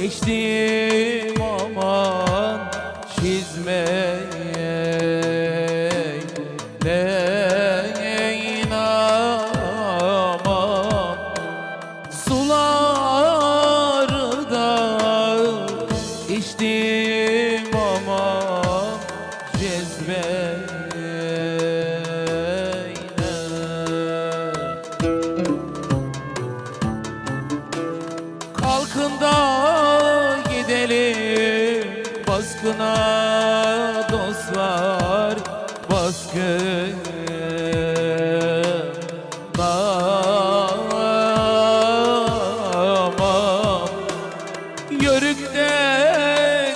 Geçtim aman çizmeye Leyin aman Suları da içtim baskına dostlar baskına Yörükte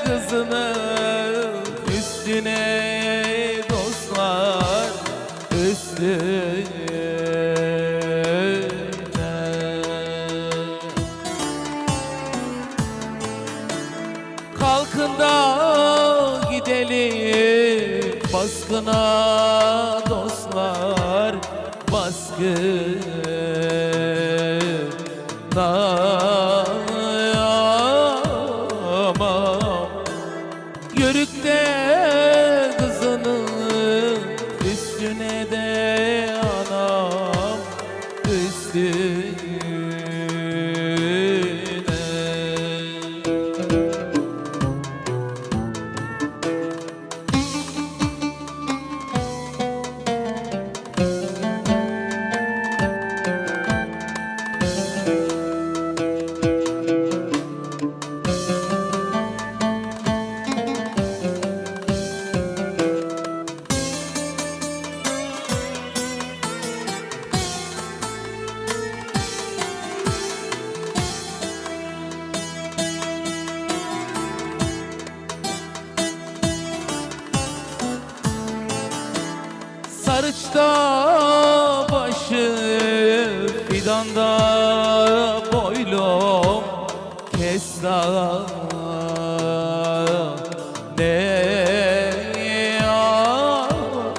kızının üstüne dostlar üstüne. Kalkın da baskına dostlar baskına Aman Yörükte kızının üstüne de Sarıçta başı fidanda boylum kesta? Ne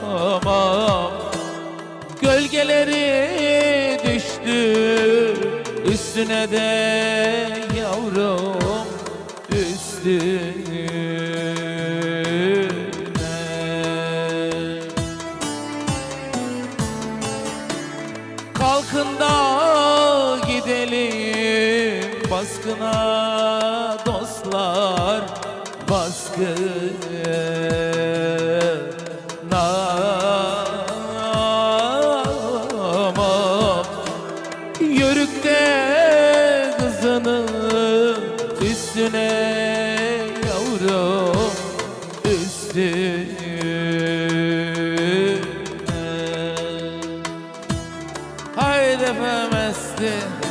amam Gölgeleri düştü üstüne de yavrum üstüne Kalkın da gidelim baskına dostlar baskına Aman Yörükte kızının üstüne yavrum üstüne Efemesti